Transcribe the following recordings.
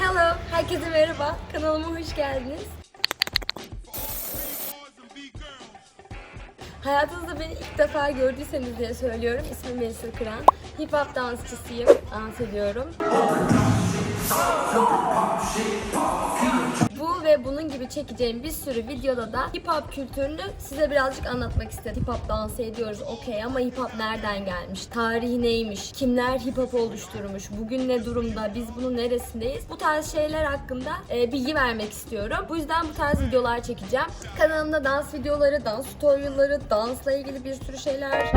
Hello, herkese merhaba. Kanalıma hoş geldiniz. Hayatınızda beni ilk defa gördüyseniz diye söylüyorum. İsmim Melisa Kıran. Hip hop dansçısıyım. Dans ediyorum. Bunun gibi çekeceğim bir sürü videoda da hip hop kültürünü size birazcık anlatmak istedim. Hip hop dans ediyoruz okey ama hip hop nereden gelmiş? Tarihi neymiş? Kimler hip hop oluşturmuş? Bugün ne durumda? Biz bunun neresindeyiz? Bu tarz şeyler hakkında e, bilgi vermek istiyorum. Bu yüzden bu tarz videolar çekeceğim. Kanalımda dans videoları, dans tutorialları, dansla ilgili bir sürü şeyler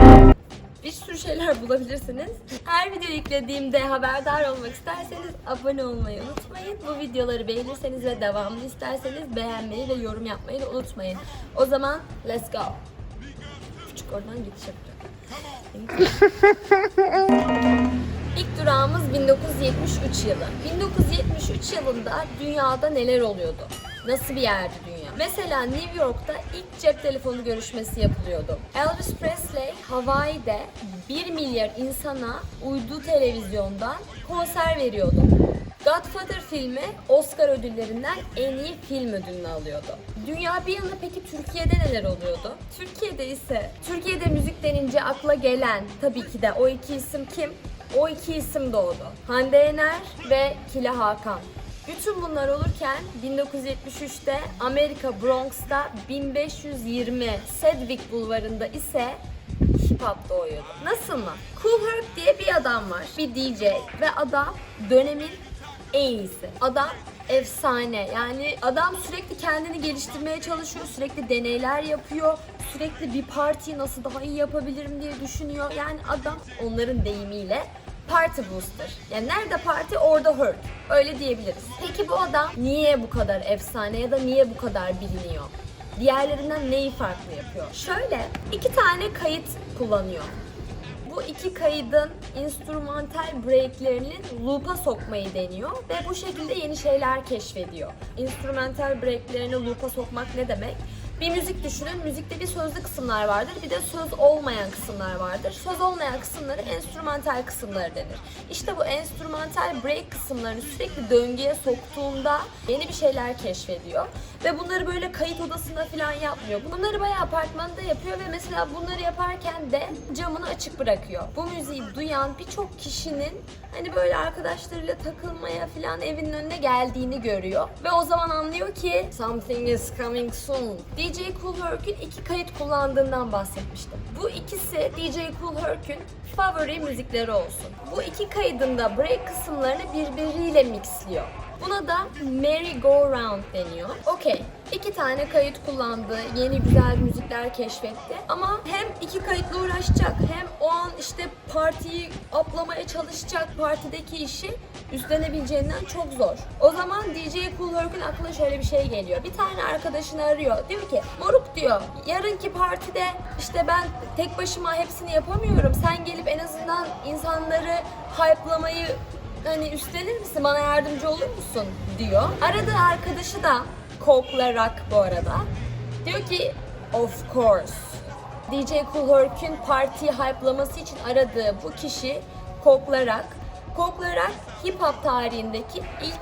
bir sürü şeyler bulabilirsiniz. Her video yüklediğimde haberdar olmak isterseniz abone olmayı unutmayın. Bu videoları beğenirseniz ve devamını isterseniz beğenmeyi ve yorum yapmayı da unutmayın. O zaman let's go. Küçük oradan geçiş yapacağım. İlk durağımız 1973 yılı. 1973 yılında dünyada neler oluyordu? Nasıl bir yerdi dünya? Mesela New York'ta ilk cep telefonu görüşmesi yapılıyordu. Elvis Presley Hawaii'de 1 milyar insana uydu televizyondan konser veriyordu. Godfather filmi Oscar ödüllerinden en iyi film ödülünü alıyordu. Dünya bir yana peki Türkiye'de neler oluyordu? Türkiye'de ise Türkiye'de müzik denince akla gelen tabii ki de o iki isim kim? O iki isim doğdu. Hande Yener ve Kila Hakan. Bütün bunlar olurken 1973'te Amerika Bronx'ta 1520 Sedgwick Bulvarı'nda ise hip hop doğuyordu. Nasıl mı? Cool Herc diye bir adam var. Bir DJ ve adam dönemin en iyisi. Adam efsane. Yani adam sürekli kendini geliştirmeye çalışıyor. Sürekli deneyler yapıyor. Sürekli bir partiyi nasıl daha iyi yapabilirim diye düşünüyor. Yani adam onların deyimiyle party booster. Yani nerede parti orada hurt. Öyle diyebiliriz. Peki bu adam niye bu kadar efsane ya da niye bu kadar biliniyor? Diğerlerinden neyi farklı yapıyor? Şöyle iki tane kayıt kullanıyor. Bu iki kaydın instrumental breaklerinin loop'a sokmayı deniyor ve bu şekilde yeni şeyler keşfediyor. Instrumental breaklerini loop'a sokmak ne demek? Bir müzik düşünün. Müzikte bir sözlü kısımlar vardır. Bir de söz olmayan kısımlar vardır. Söz olmayan kısımları enstrümantal kısımları denir. İşte bu enstrümantal break kısımlarını sürekli döngüye soktuğunda yeni bir şeyler keşfediyor. Ve bunları böyle kayıt odasında falan yapmıyor. Bunları bayağı apartmanda yapıyor ve mesela bunları yaparken de camını açık bırakıyor. Bu müziği duyan birçok kişinin hani böyle arkadaşlarıyla takılmaya falan evinin önüne geldiğini görüyor. Ve o zaman anlıyor ki something is coming soon. DJ Cool Herc'ün iki kayıt kullandığından bahsetmiştim. Bu ikisi DJ Cool Herc'ün favori müzikleri olsun. Bu iki kaydında break kısımlarını birbiriyle mixliyor. Buna da Merry Go Round deniyor. Okey. İki tane kayıt kullandı. Yeni güzel müzikler keşfetti. Ama hem iki kayıtla uğraşacak hem o an işte partiyi aplamaya çalışacak partideki işi üstlenebileceğinden çok zor. O zaman DJ Cool Herc'ün aklına şöyle bir şey geliyor. Bir tane arkadaşını arıyor. Diyor ki moruk diyor yarınki partide işte ben tek başıma hepsini yapamıyorum. Sen gelip en azından insanları hype'lamayı hani üstlenir misin bana yardımcı olur musun diyor. Aradığı arkadaşı da koklarak bu arada. Diyor ki of course. DJ Cool Herc'ün partiyi hype'laması için aradığı bu kişi koklarak koklarak hip hop tarihindeki ilk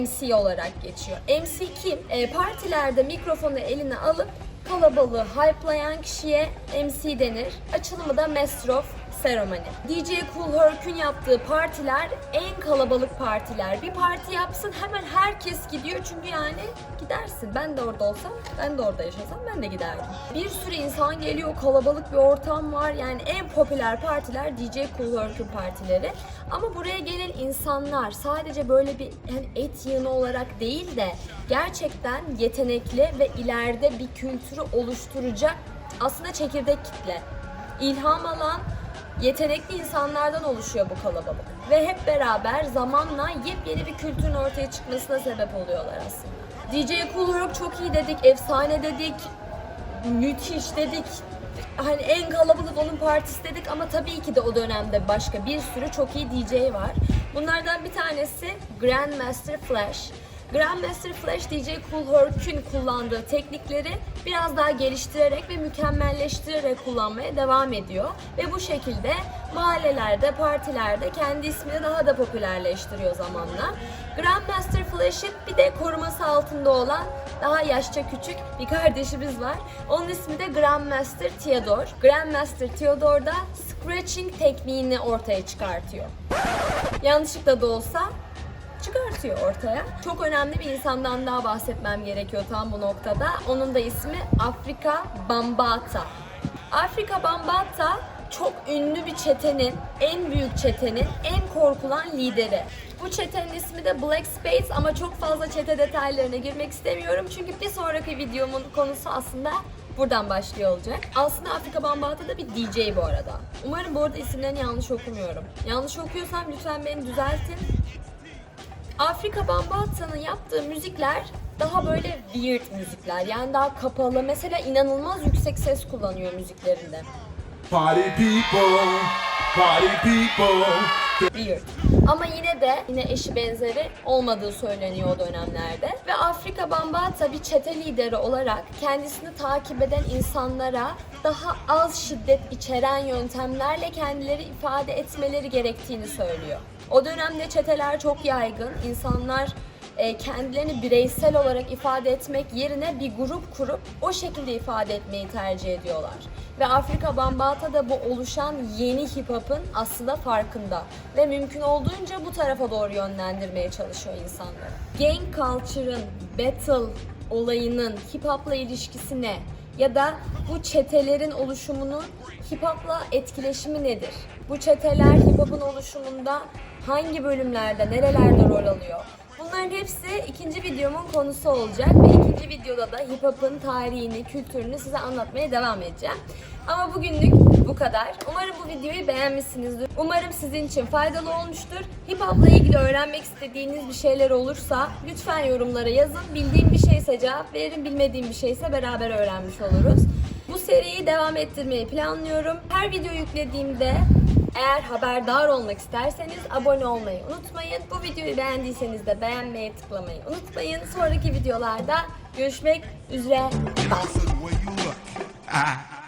MC olarak geçiyor. MC kim? E, partilerde mikrofonu eline alıp kalabalığı hype'layan kişiye MC denir. Açılımı da Master of Ceremony. DJ Cool Herc'ün yaptığı partiler en kalabalık partiler. Bir parti yapsın hemen herkes gidiyor çünkü yani gidersin. Ben de orada olsam, ben de orada yaşasam ben de giderdim. Bir sürü insan geliyor, kalabalık bir ortam var. Yani en popüler partiler DJ Cool Herc'ün partileri. Ama buraya gelen insanlar sadece böyle bir hani et yığını olarak değil de gerçekten yetenekli ve ileride bir kültürü oluşturacak aslında çekirdek kitle. İlham alan yetenekli insanlardan oluşuyor bu kalabalık. Ve hep beraber zamanla yepyeni bir kültürün ortaya çıkmasına sebep oluyorlar aslında. DJ Cool Herc çok iyi dedik, efsane dedik, müthiş dedik. Hani en kalabalık onun partisi dedik ama tabii ki de o dönemde başka bir sürü çok iyi DJ var. Bunlardan bir tanesi Grandmaster Flash. Grandmaster Flash DJ Cool Herc'ün kullandığı teknikleri biraz daha geliştirerek ve mükemmelleştirerek kullanmaya devam ediyor. Ve bu şekilde mahallelerde, partilerde kendi ismini daha da popülerleştiriyor zamanla. Grandmaster Flash'ın bir de koruması altında olan daha yaşça küçük bir kardeşimiz var. Onun ismi de Grandmaster Theodore. Grandmaster Theodore da scratching tekniğini ortaya çıkartıyor. Yanlışlıkla da olsa çıkartıyor ortaya. Çok önemli bir insandan daha bahsetmem gerekiyor tam bu noktada. Onun da ismi Afrika Bambata. Afrika Bambata çok ünlü bir çetenin, en büyük çetenin, en korkulan lideri. Bu çetenin ismi de Black Space ama çok fazla çete detaylarına girmek istemiyorum. Çünkü bir sonraki videomun konusu aslında buradan başlıyor olacak. Aslında Afrika Bambata da bir DJ bu arada. Umarım bu arada isimlerini yanlış okumuyorum. Yanlış okuyorsam lütfen beni düzeltin. Afrika Bambata'nın yaptığı müzikler daha böyle weird müzikler. Yani daha kapalı. Mesela inanılmaz yüksek ses kullanıyor müziklerinde. Party people, party people. Weird. Ama yine de yine eşi benzeri olmadığı söyleniyor o dönemlerde. Ve Afrika Bambata bir çete lideri olarak kendisini takip eden insanlara daha az şiddet içeren yöntemlerle kendileri ifade etmeleri gerektiğini söylüyor. O dönemde çeteler çok yaygın. İnsanlar e, kendilerini bireysel olarak ifade etmek yerine bir grup kurup o şekilde ifade etmeyi tercih ediyorlar. Ve Afrika Bambata da bu oluşan yeni hip hop'ın aslında farkında. Ve mümkün olduğunca bu tarafa doğru yönlendirmeye çalışıyor insanları. Gang culture'ın, battle olayının hip hop'la ilişkisi ne? Ya da bu çetelerin oluşumunun hip hop'la etkileşimi nedir? Bu çeteler hip hop'un oluşumunda hangi bölümlerde, nerelerde rol alıyor? Bunların hepsi ikinci videomun konusu olacak ve ikinci videoda da hip hop'un tarihini, kültürünü size anlatmaya devam edeceğim. Ama bugünlük bu kadar. Umarım bu videoyu beğenmişsinizdir. Umarım sizin için faydalı olmuştur. Hip hop'la ilgili öğrenmek istediğiniz bir şeyler olursa lütfen yorumlara yazın. Bildiğim bir şeyse cevap veririm, bilmediğim bir şeyse beraber öğrenmiş oluruz. Bu seriyi devam ettirmeyi planlıyorum. Her video yüklediğimde eğer haberdar olmak isterseniz abone olmayı unutmayın. Bu videoyu beğendiyseniz de beğenmeyi tıklamayı unutmayın. Sonraki videolarda görüşmek üzere. Bye.